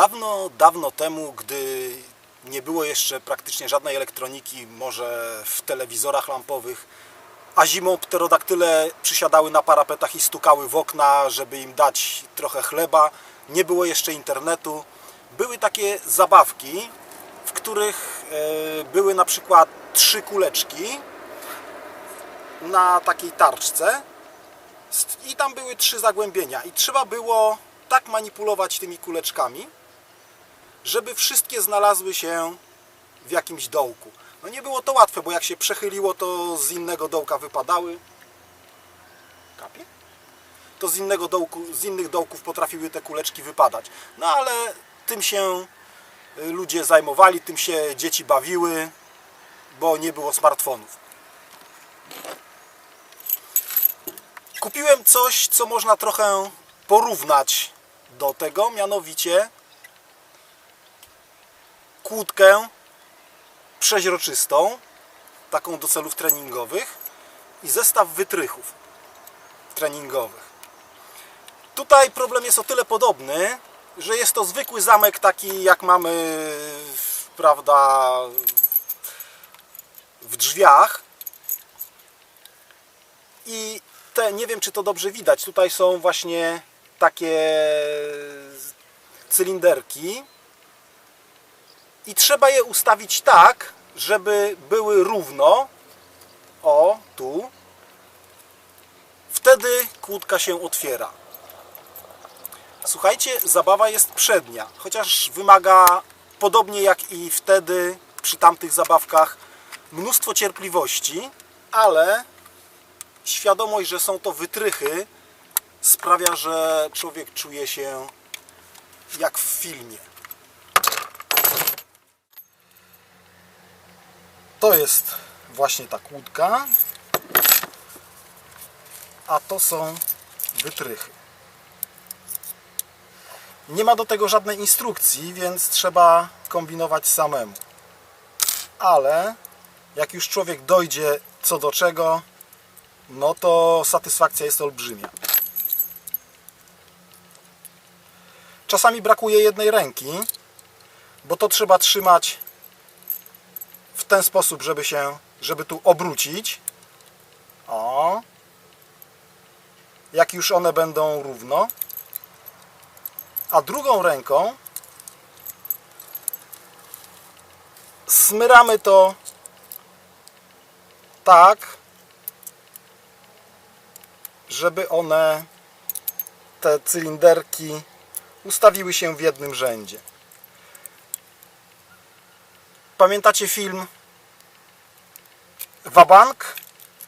Dawno, dawno temu, gdy nie było jeszcze praktycznie żadnej elektroniki, może w telewizorach lampowych, a zimą pterodaktyle przysiadały na parapetach i stukały w okna, żeby im dać trochę chleba. Nie było jeszcze internetu. Były takie zabawki, w których e, były na przykład trzy kuleczki na takiej tarczce i tam były trzy zagłębienia i trzeba było tak manipulować tymi kuleczkami, żeby wszystkie znalazły się w jakimś dołku. No nie było to łatwe, bo jak się przechyliło, to z innego dołka wypadały. Kapie? To z innego dołku, z innych dołków potrafiły te kuleczki wypadać. No ale tym się y, ludzie zajmowali, tym się dzieci bawiły, bo nie było smartfonów. Kupiłem coś, co można trochę porównać do tego, mianowicie kłódkę przeźroczystą, taką do celów treningowych i zestaw wytrychów treningowych. Tutaj problem jest o tyle podobny, że jest to zwykły zamek taki jak mamy prawda w drzwiach i te, nie wiem czy to dobrze widać, tutaj są właśnie takie cylinderki i trzeba je ustawić tak, żeby były równo. O, tu. Wtedy kłódka się otwiera. Słuchajcie, zabawa jest przednia, chociaż wymaga, podobnie jak i wtedy przy tamtych zabawkach, mnóstwo cierpliwości, ale świadomość, że są to wytrychy, sprawia, że człowiek czuje się jak w filmie. To jest właśnie ta kłódka, a to są wytrychy. Nie ma do tego żadnej instrukcji, więc trzeba kombinować samemu. Ale jak już człowiek dojdzie co do czego, no to satysfakcja jest olbrzymia. Czasami brakuje jednej ręki, bo to trzeba trzymać ten sposób, żeby się, żeby tu obrócić. O. Jak już one będą równo. A drugą ręką smyramy to tak, żeby one, te cylinderki, ustawiły się w jednym rzędzie. Pamiętacie film Wabank?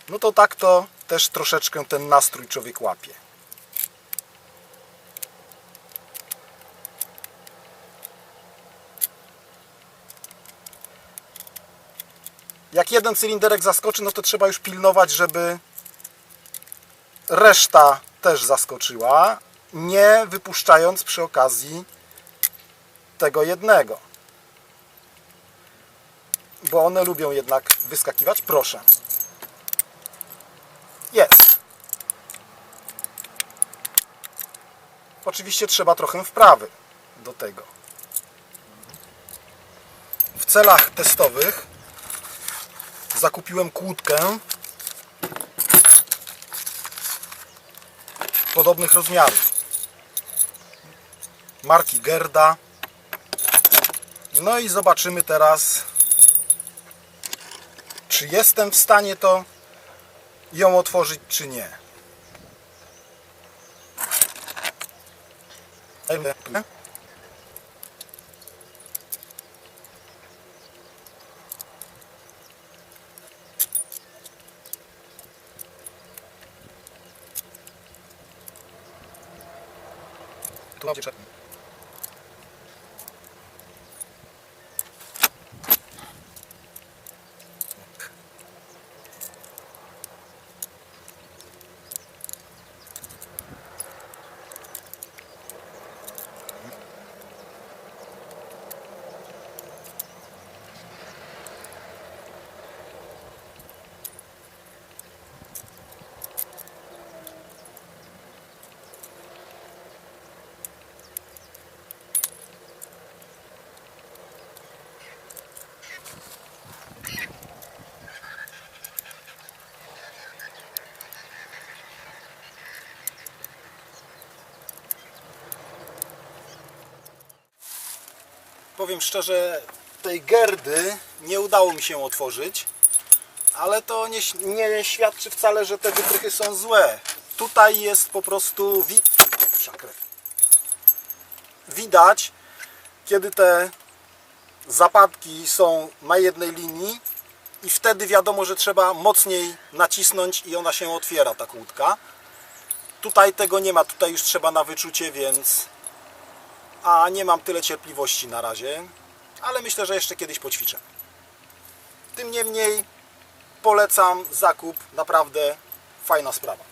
No to tak to też troszeczkę ten nastrój człowiek łapie. Jak jeden cylinderek zaskoczy, no to trzeba już pilnować, żeby reszta też zaskoczyła, nie wypuszczając przy okazji tego jednego. Bo one lubią jednak wyskakiwać. Proszę. Jest. Oczywiście trzeba trochę wprawy do tego. W celach testowych zakupiłem kłódkę podobnych rozmiarów. Marki Gerda. No i zobaczymy teraz, czy jestem w stanie to ją otworzyć, czy nie. Tu mam powiem szczerze, tej gerdy nie udało mi się otworzyć, ale to nie, nie świadczy wcale, że te wytrychy są złe. Tutaj jest po prostu wi... Widać, kiedy te zapadki są na jednej linii i wtedy wiadomo, że trzeba mocniej nacisnąć i ona się otwiera, ta kłódka. Tutaj tego nie ma, tutaj już trzeba na wyczucie, więc a nie mam tyle cierpliwości na razie, ale myślę, że jeszcze kiedyś poćwiczę. Tym niemniej polecam zakup, naprawdę fajna sprawa.